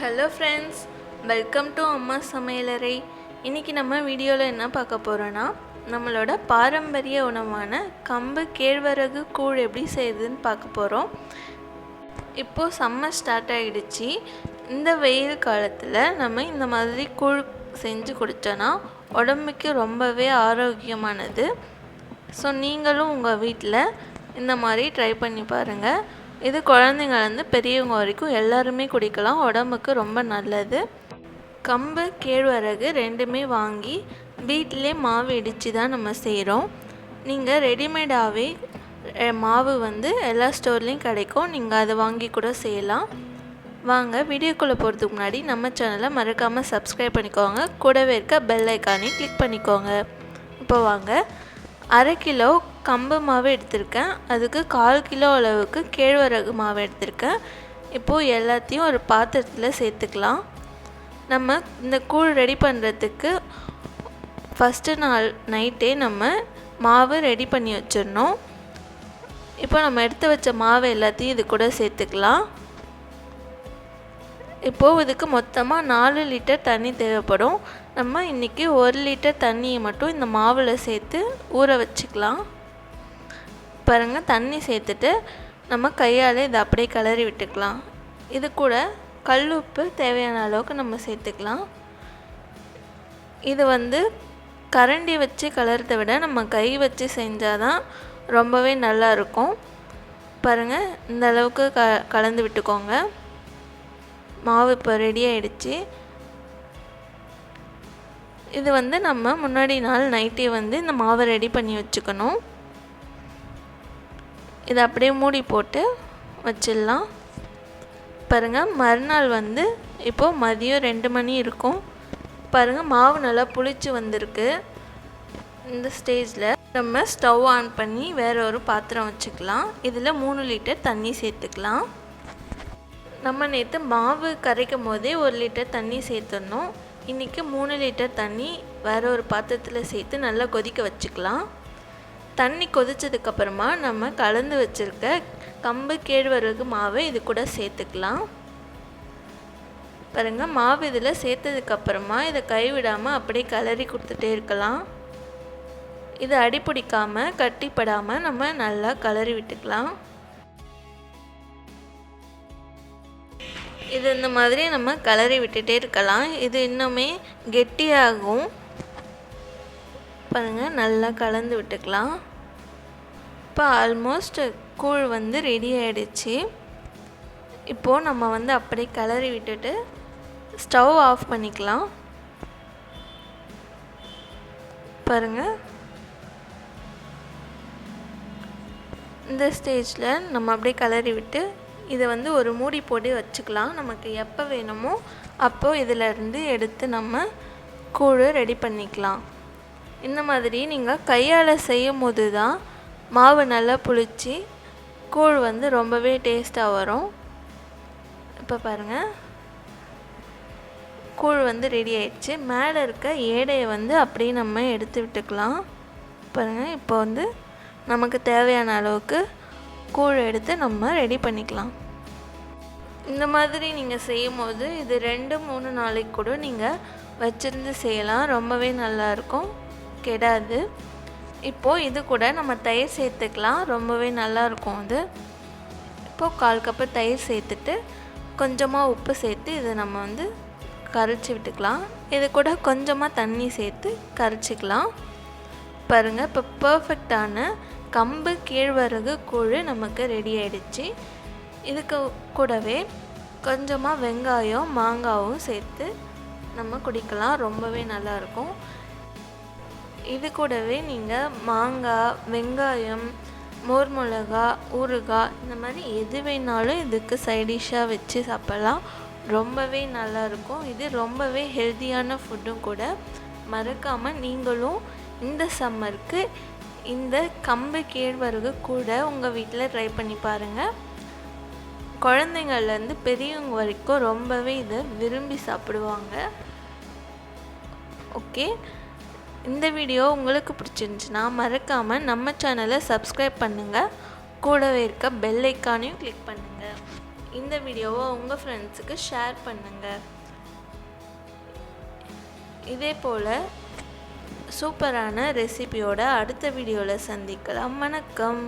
Hello friends welcome to அம்மா சமையலறை இன்றைக்கி நம்ம வீடியோவில் என்ன பார்க்க போகிறோன்னா நம்மளோட பாரம்பரிய உணவான கம்பு கேழ்வரகு கூழ் எப்படி செய்யுதுன்னு பார்க்க போகிறோம் இப்போது சம்மர் ஸ்டார்ட் ஆகிடுச்சு இந்த வெயில் காலத்தில் நம்ம இந்த மாதிரி கூழ் செஞ்சு குடித்தோன்னா உடம்புக்கு ரொம்பவே ஆரோக்கியமானது. ஸோ நீங்களும் உங்கள் வீட்டில் இந்த மாதிரி ட்ரை பண்ணி பாருங்கள் இது குழந்தைங்கள்லேருந்து பெரியவங்க வரைக்கும் எல்லாருமே குடிக்கலாம். உடம்புக்கு ரொம்ப நல்லது. கம்பு கேழ்வரகு ரெண்டுமே வாங்கி வீட்டிலே மாவு இடித்து தான் நம்ம செய்கிறோம் நீங்கள் ரெடிமேடாகவே மாவு வந்து எல்லா ஸ்டோர்லேயும் கிடைக்கும். நீங்கள் அதை வாங்கி கூட செய்யலாம். வாங்க வீடியோக்குள்ளே போகிறதுக்கு முன்னாடி நம்ம சேனலை மறக்காமல் சப்ஸ்கிரைப் பண்ணிக்கோங்க. கூடவே இருக்க பெல் ஐக்கானையும் கிளிக் பண்ணிக்கோங்க. இப்போ வாங்க. அரை கிலோ கம்பு மாவு எடுத்திருக்கேன். அதுக்கு கால் கிலோ அளவுக்கு கேழ்வரகு மாவு எடுத்திருக்கேன். இப்போது எல்லாத்தையும் ஒரு பாத்திரத்தில் சேர்த்துக்கலாம். நம்ம இந்த கூழ் ரெடி பண்ணுறதுக்கு ஃபஸ்ட்டு நாள் நைட்டே நம்ம மாவு ரெடி பண்ணி வச்சிடணும். இப்போ நம்ம எடுத்து வச்ச மாவு எல்லாத்தையும் இது கூட சேர்த்துக்கலாம். இப்போது இதுக்கு மொத்தமாக நாலு லிட்டர் தண்ணி தேவைப்படும். நம்ம இன்றைக்கி ஒரு லிட்டர் தண்ணியை மட்டும் இந்த மாவில் சேர்த்து ஊற வச்சுக்கலாம். பாருங்கள் தண்ணி சேர்த்துட்டு நம்ம கையால் இதை அப்படியே கிளறி விட்டுக்கலாம். இது கூட கல் உப்பு தேவையான அளவுக்கு நம்ம சேர்த்துக்கலாம். இது வந்து கரண்டி வச்சு கலர்றதை விட நம்ம கை வச்சு செஞ்சால் தான் ரொம்பவே நல்லா இருக்கும். பாருங்கள் இந்த அளவுக்கு க கலந்து விட்டுக்கோங்க. மாவு இப்போ ரெடி ஆகிடுச்சு இது வந்து நம்ம முன்னாடி நாள் நைட்டே வந்து இந்த மாவை ரெடி பண்ணி வச்சுக்கணும். இதை அப்படியே மூடி போட்டு வச்சிடலாம். பாருங்கள் மறுநாள் வந்து இப்போது மதியம் ரெண்டு மணி இருக்கும். பாருங்கள் மாவு நல்லா புளிச்சு வந்திருக்கு. இந்த ஸ்டேஜில் நம்ம ஸ்டவ் ஆன் பண்ணி வேற ஒரு பாத்திரம் வச்சுக்கலாம். இதில் மூணு லிட்டர் தண்ணி சேர்த்துக்கலாம். நம்ம நேற்று மாவு கரைக்கும் போதே ஒரு லிட்டர் தண்ணி சேர்த்துடணும். இன்றைக்கி மூணு லிட்டர் தண்ணி வேறு ஒரு பாத்திரத்தில் சேர்த்து நல்லா கொதிக்க வச்சுக்கலாம். தண்ணி கொதித்ததுக்கப்புறமா நம்ம கலந்து வச்சுருக்க கம்பு கேழ்வரகு மாவை இது கூட சேர்த்துக்கலாம். பாருங்கள் மாவு இதில் சேர்த்ததுக்கப்புறமா இதை கைவிடாமல் அப்படியே கலரி கொடுத்துட்டே இருக்கலாம். இது அடிப்பிடிக்காமல் கட்டிப்படாமல் நம்ம நல்லா கலரி விட்டுக்கலாம். இது இந்த மாதிரி நம்ம கலரி விட்டுட்டே இருக்கலாம். இது இன்னுமே கெட்டியாகும். பாருங்கள் நல்லா கலந்து விட்டுக்கலாம். இப்போ ஆல்மோஸ்ட் கூழ் வந்து ரெடி ஆகிடுச்சு இப்போது நம்ம வந்து அப்படியே கிளறி விட்டுட்டு ஸ்டவ் ஆஃப் பண்ணிக்கலாம். பாருங்கள் இந்த ஸ்டேஜில் நம்ம அப்படியே கிளறி விட்டு இதை வந்து ஒரு மூடி போட்டு வச்சுக்கலாம். நமக்கு எப்போ வேணுமோ அப்போது இதிலருந்து எடுத்து நம்ம கூழ் ரெடி பண்ணிக்கலாம். இந்த மாதிரி நீங்கள் கையால் செய்யும் போது தான் மாவு நல்லா புளிச்சு கூழ் வந்து ரொம்பவே டேஸ்ட்டாக வரும். இப்போ பாருங்கள் கூழ் வந்து ரெடி ஆயிடுச்சு. மேலே இருக்க ஏடையை வந்து அப்படியே நம்ம எடுத்து விட்டுக்கலாம். பாருங்கள் இப்போ வந்து நமக்கு தேவையான அளவுக்கு கூழ் எடுத்து நம்ம ரெடி பண்ணிக்கலாம். இந்த மாதிரி நீங்கள் செய்யும் போது இது ரெண்டு மூணு நாளைக்கு கூட நீங்கள் வச்சுருந்து செய்யலாம். ரொம்பவே நல்லாயிருக்கும் கெடாது. இப்போது இது கூட நம்ம தயிர் சேர்த்துக்கலாம். ரொம்பவே நல்லாயிருக்கும் அது. இப்போது கால் கப்பு தயிர் சேர்த்துட்டு கொஞ்சமாக உப்பு சேர்த்து இதை நம்ம வந்து கரைச்சி விட்டுக்கலாம். இது கூட கொஞ்சமாக தண்ணி சேர்த்து கரைச்சிக்கலாம். பாருங்கள் இப்போ பர்ஃபெக்டான கம்பு கேழ்வரகு கூழ் நமக்கு ரெடி ஆயிடுச்சு. இதுக்கு கூடவே கொஞ்சமாக வெங்காயம் மாங்காவும் சேர்த்து நம்ம குடிக்கலாம். ரொம்பவே நல்லாயிருக்கும் இது கூடவே நீங்கள் மாங்காய் வெங்காயம் மோர் மிளகா ஊறுகாய் இந்த மாதிரி எது வேணாலும் இதுக்கு சைடிஷ்ஷாக வச்சு சாப்பிட்லாம். ரொம்பவே நல்லாயிருக்கும் இது ரொம்பவே ஹெல்த்தியான ஃபுட்டும் கூட மறக்காமல் நீங்களும் இந்த சம்மருக்கு இந்த கம்பு கேழ்வரகு கூட உங்கள் வீட்டில் ட்ரை பண்ணி பாருங்கள் குழந்தைங்கள்லேருந்து பெரியவங்க வரைக்கும் ரொம்பவே இதை விரும்பி சாப்பிடுவாங்க. ஓகே இந்த வீடியோ உங்களுக்கு பிடிச்சிருந்துச்சுன்னா மறக்காமல் நம்ம சேனலை சப்ஸ்கிரைப் பண்ணுங்கள் கூடவே இருக்க பெல் ஐக்கானையும் கிளிக் பண்ணுங்கள் இந்த வீடியோவை உங்கள் ஃப்ரெண்ட்ஸுக்கு ஷேர் பண்ணுங்கள் இதே போல் சூப்பரான ரெசிபியோட அடுத்த வீடியோவில் சந்திக்கலாம். வணக்கம்.